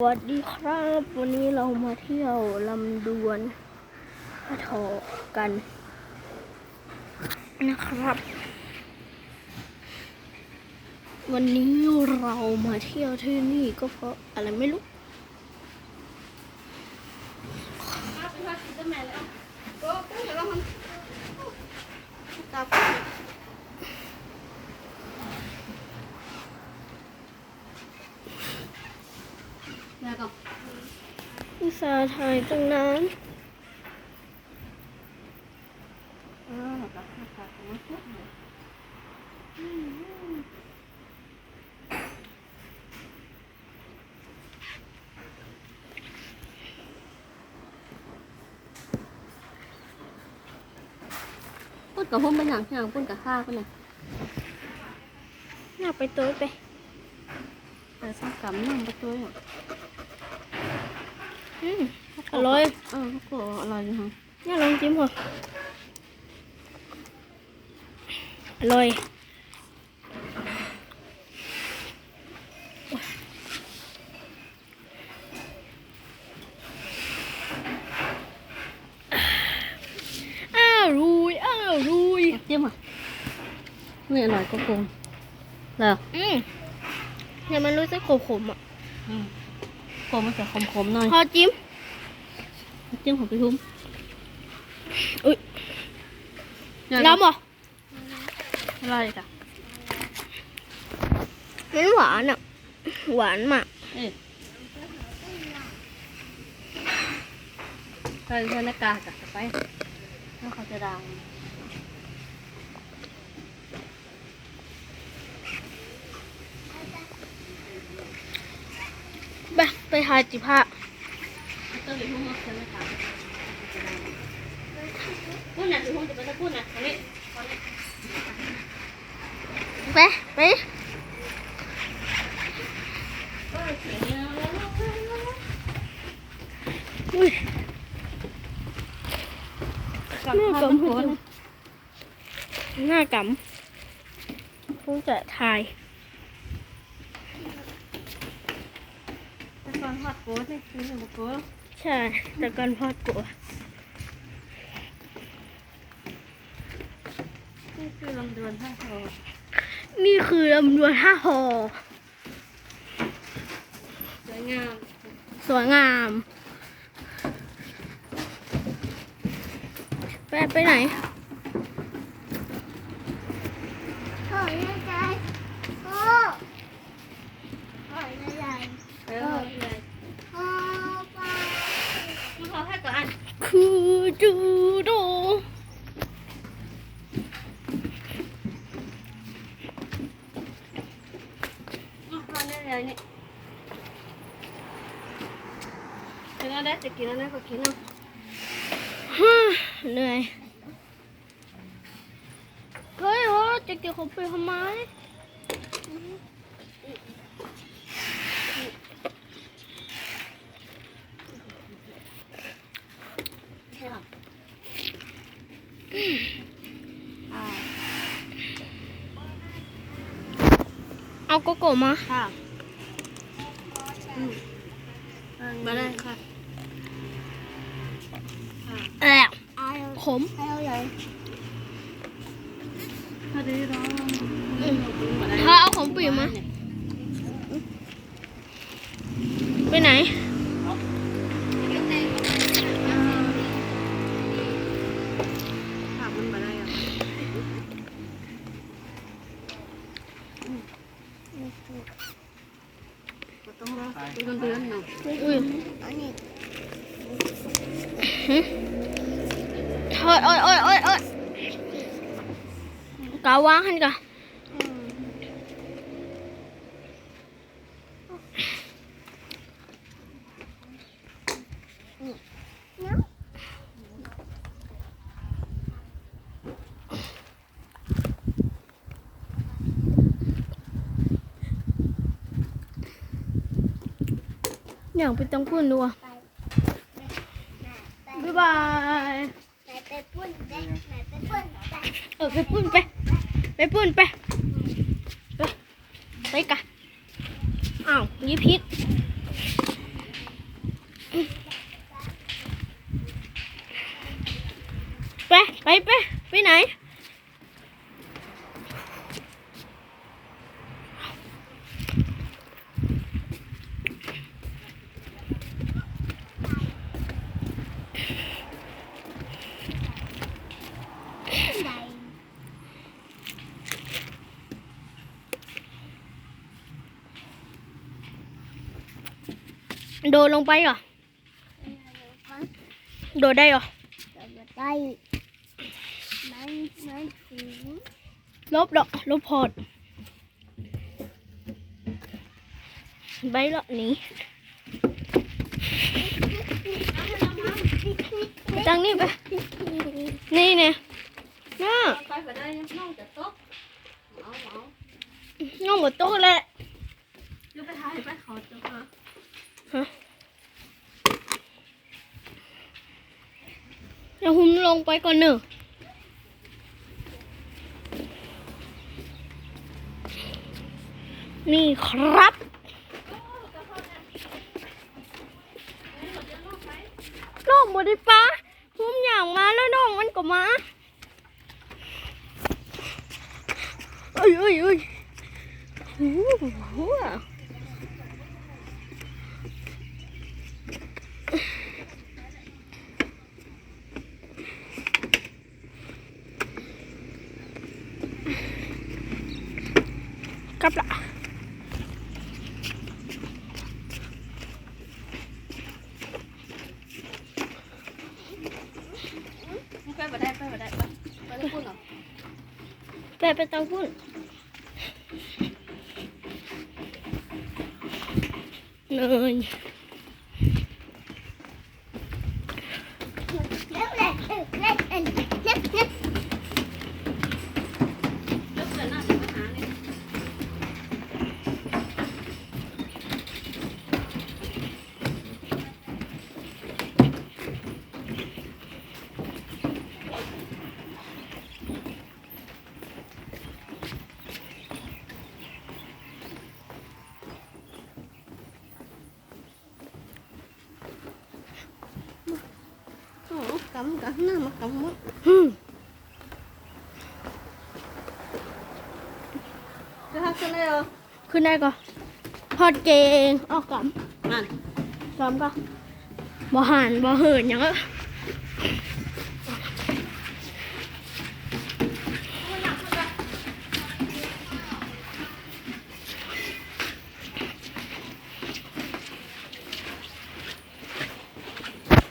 สวัสดีครับ วันนี้เรามาเที่ยวลำดวนพระทอกันนะครับ วันนี้เรามาเที่ยวที่นี่ก็เพราะอะไรไม่รู้แล้วก็ อุตส่าห์ ถ่ายตั้งนานเออแล้วก็ข้าวผัดของมันทุกอย่างพูดกับพุ่มเป็นอย่างอย่างพูดกับข้าวเป็นไงน่าไปโต๊ะไปแต่สักกำนั่งไปตัวอย่าง อืมอร่อยเออก็อร่อยอยู่ฮะน่าลองจิ้มเหรออร่อยอ้าวรุยอ้าวรุยเยี่ยมอะไม่อร่อยก็โกงเหรออืมเนี่ยมันรู้สึกขมๆอะ อืม โกงมันจะขมๆหน่อยพอจิ้มจิ้มของพี่พุ่มอุ้ยยังล้ำเหรออร่อยจ้ะมันหวานอะ หวานมากเอ๊ะใส่ใส่หน้ากากจ้ะไปแล้วเขาจะดัง ไปไปทา ยจิผ้าต้องมีพุ่มมาใส่หน้ากากพูดหน่ะพี่พุ่มจะไปจะพูดหน่ะตรงนี้ตรงนี้ไปไปเออเสียงเนี่ยแล้วแล้วแล้วอุ้ยแล้วแม่แล้วกำโพหัวสหน้ากำพุ่งจะทาย แต่ก่ อนฮอดโพสนี่คือหนึ่งโพสใช่แต่กันพอดกลัวนี่คือลำดวนท่าทองนี่คือลำดวนท่าหอสวยงาม สวยงามไปไปไหน ถอยนะใจโอ้ถอยนะใจ เออเลย โอ้ไป มาขอให้ก่อนอัน คือจูโดมาขอได้เนี่กินแล้วได้จะกินแล้วนะก็กินเอาฮ่าเหนื่อยเฮ้ยโหจะกี่ยวเขาไปทำไม ใช่หรออ่า เอาโกโก้มาค่ะอืมมาได้ค่ะค่ะแอบเอาขมเอาใหญ่พอดีร้องถ้าเอาของปีมาไปไหน หึเฮ้ยโอ้ยโอ้ยโอ้ยโอ้ยกาวางให้กะเนาะอย่างไปต้องพูดดูอะ บายไหนไปปุ้นไปไหนไปปุ้นไปเออไปปุ่นไป ไปปุ่นไป ไปไปกันอ้าวนี่พิษ ไไปไปไหน ใด โดดลงไปเหรอ โดดได้เหรอได้มันมันสูงลบดอกลบพอดไปละหนีจังนี่ไป นี่เนี่ยน่าไปไปได้น้องจะตกเอาเอาน้องหมดโต๊ะแล้ว ลูกไปถ่ายไปขอจะมา เดี๋ยวหุ่มลงไป ก่อนหนึ่งนี่ครับ น้องบไดิปะหุ่มอย่างมาแล้วน้องมันก็มาเอ้ยเอ้ยเอ้ยโอ้โห กลับละไปไปได้ไปไปได้ไปไปได้พูดหรอ ไปไปเตาพุ่นเนย เล็กเล็กเล็กเล็กเล็กเล็ก ลูกเดินหน้าจะมาหาเนี่ย โอ้ กำกำหน้ามากำมั้งฮึมจะทักกันเลยเหรอขึ้นได้ก็พอดเก่งออกกนั่นำกำก็บ่หันบ่เหินหยังเอ้อ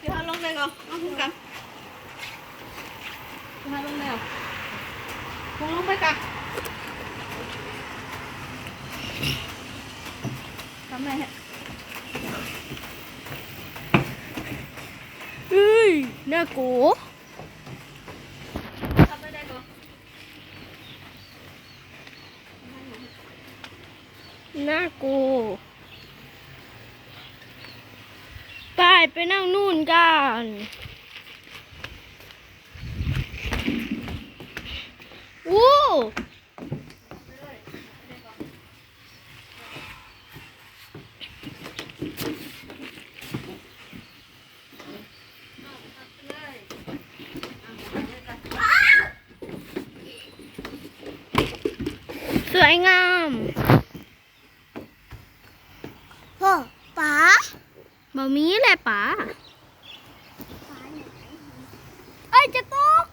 จะทักลงเลยเหรอเอาพูดกันจะทักลงเลยเหรอคงลงไปกันทำไงฮะ เเนื้อกูหน้ากูไปไปนั่งนู่นกันวู้ สวยงาม พ่อป๋า บะมีแหละป๋าเอ้ยจะตก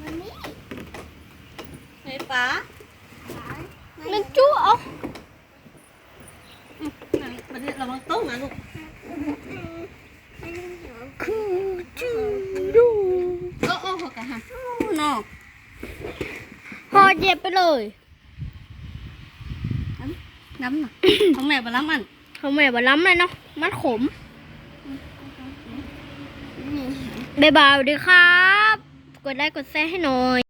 มันนี่ เฮ้ยป๋า มันจู้เอา อืมนั่นประเดี๋ยวระวังโต๊ะนะลูก คือจูดู โอ้โอ้หัวกระหังโน่ พอเจ็บไปเลยน้ำน่ะของแม่บล้ำมันเขาแม่บาล้ำเลยเนาะมันขมบ๊ายบายสวัสดีครับ กดไลค์กดแชร์ให้หน่อย